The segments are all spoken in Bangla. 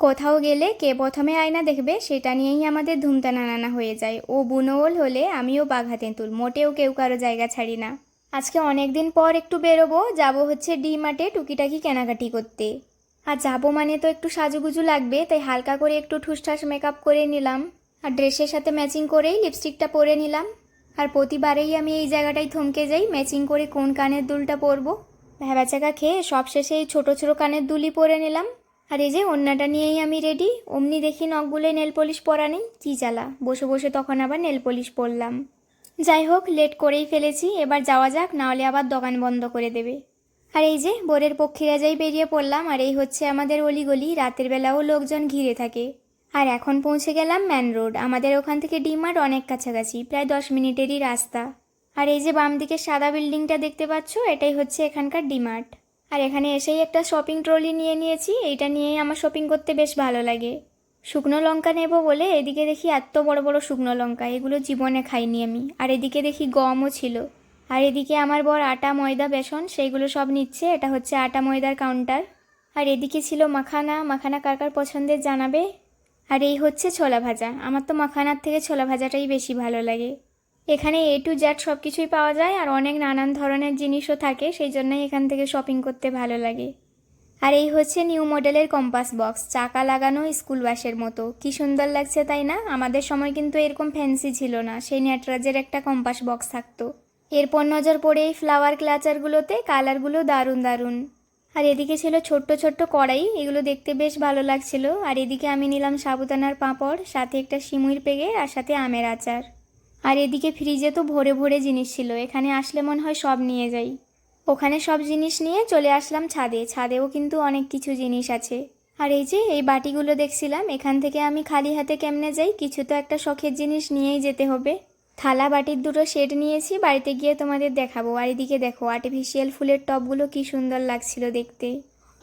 কোথাও গেলে কে প্রথমে আয়না দেখবে, সেটা নিয়েই আমাদের ধুমতা নানানা হয়ে যায়। ও বুনোল হলে আমিও বাঘা তেঁতুল, মোটেও কেউ কারও জায়গা ছাড়ি না। আজকে অনেক দিন পর একটু বেরোবো, যাব হচ্ছে ডি মার্টে টুকিটাকি কেনাকাটি করতে। আর যাব মানে তো একটু সাজুগুজু লাগবে, তাই হালকা করে একটু ঠুসঠাস মেকআপ করে নিলাম। আর ড্রেসের সাথে ম্যাচিং করেই লিপস্টিকটা পরে নিলাম। আর প্রতিবারেই আমি এই জায়গাটায় থমকে যাই ম্যাচিং করে কোন কানের দুলটা পরবো। ভ্যাবাচাকা খেয়ে সব শেষে এই ছোটো ছোটো কানের দুলই পরে নিলাম। আর এই যে অন্যটা নিয়েই আমি রেডি অমনি দেখি নখগুলো নেল পলিশ পরা নেই, কী জ্বালা। বসে বসে তখন আবার নেল পলিশ পরলাম। যাই হোক লেট করেই ফেলেছি, এবার যাওয়া যাক নাহলে আবার দোকান বন্ধ করে দেবে। আর এই যে বোরের পক্ষীরা যাই বেরিয়ে পড়লাম, আর এই হচ্ছে আমাদের অলিগলি, রাতের বেলাও লোকজন ঘিরে থাকে। আর এখন পৌঁছে গেলাম ম্যান রোড আমাদের ওখান থেকে ডিমার্ট অনেক কাছাকাছি, প্রায় দশ মিনিটেরই রাস্তা। আর এই যে বাম দিকে সাদা বিল্ডিংটা দেখতে পাচ্ছ, এটাই হচ্ছে এখানকার ডিমার্ট। আর এখানে এসেই একটা শপিং ট্রলি নিয়ে নিয়েছি। এইটা নিয়েই আমার শপিং করতে বেশ ভালো লাগে। শুকনো লঙ্কা নেব বলে এদিকে দেখি এত বড় বড় শুকনো লঙ্কা, এগুলো জীবনে খাইনি আমি। আর এদিকে দেখি গমও ছিল। আর এদিকে আমার বর আটা, ময়দা, বেসন, সেইগুলো সব নিচ্ছে। এটা হচ্ছে আটা, ময়দার কাউন্টার আর এদিকে ছিল মাখানা। মাখানা কার কার পছন্দের জানাবে? আর এই হচ্ছে ছোলা ভাজা। আমার তো মাখানার থেকে ছোলা ভাজাটাই বেশি ভালো লাগে। এখানে এ টু জ্যাড সব কিছুই পাওয়া যায় আর অনেক নানান ধরনের জিনিসও থাকে, সেই জন্যই এখান থেকে শপিং করতে ভালো লাগে। আর এই হচ্ছে নিউ মডেলের কম্পাস বক্স চাকা লাগানো স্কুল বাসের মতো। কি সুন্দর লাগছে তাই না? আমাদের সময় কিন্তু এরকম ফ্যান্সি ছিল না, সেই ন্যাটরাজের একটা কম্পাস বক্স থাকতো। এরপর নজর পড়ে এই ফ্লাওয়ার ক্লাচারগুলোতে কালারগুলো দারুণ দারুণ। আর এদিকে ছিল ছোট্ট ছোট্ট কড়াই, এগুলো দেখতে বেশ ভালো লাগছিল। আর এদিকে আমি নিলাম সাবুদানার পাঁপড়, সাথে একটা সিমুইর পেগে, আর সাথে আমের আচার। আর এদিকে ফ্রিজে তো ভরে ভরে জিনিস ছিল, এখানে আসলে মনে হয় সব নিয়ে যাই। ওখানে সব জিনিস নিয়ে চলে আসলাম ছাদে, ছাদেও কিন্তু অনেক কিছু জিনিস আছে। আর এই যে, এই বাটিগুলো দেখছিলাম, এখান থেকে আমি খালি হাতে কেমনে যাই, কিছু তো একটা শখের জিনিস নিয়েই যেতে হবে। থালা বাটির দুটো সেট নিয়েছি, বাড়িতে গিয়ে তোমাদের দেখাবো। আর এদিকে দেখো আর্টিফিশিয়াল ফুলের টবগুলো কি সুন্দর লাগছিল দেখতে।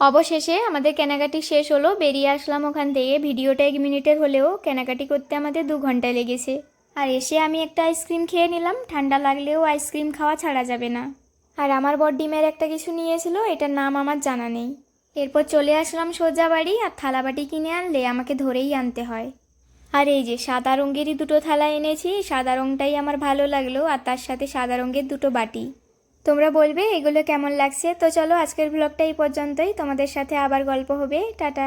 অবশেষে আমাদের কেনাকাটি শেষ হলো, বেরিয়ে আসলাম ওখান থেকে। ভিডিওটা এক মিনিটের হলেও কেনাকাটি করতে আমাদের দু ঘণ্টা লেগেছে। আর এসে আমি একটা আইসক্রিম খেয়ে নিলাম। ঠান্ডা লাগলেও আইসক্রিম খাওয়া ছাড়া যাবে না। আর আমার বর ডিমের একটা কিছু নিয়েছিল, এটার নাম আমার জানা নেই। এরপর চলে আসলাম সোজা বাড়ি আর থালা বাটি কিনে আনলে আমাকে ধরেই আনতে হয়। আর এই যে সাদা রঙেরই দুটো থালা এনেছি, সাদা রঙটাই আমার ভালো লাগল আর তার সাথে সাদা রঙের দুটো বাটি। তোমরা বলবে, এগুলো কেমন লাগছে? তো চলো আজকের ব্লগটা এই পর্যন্তই। তোমাদের সাথে আবার গল্প হবে। টাটা।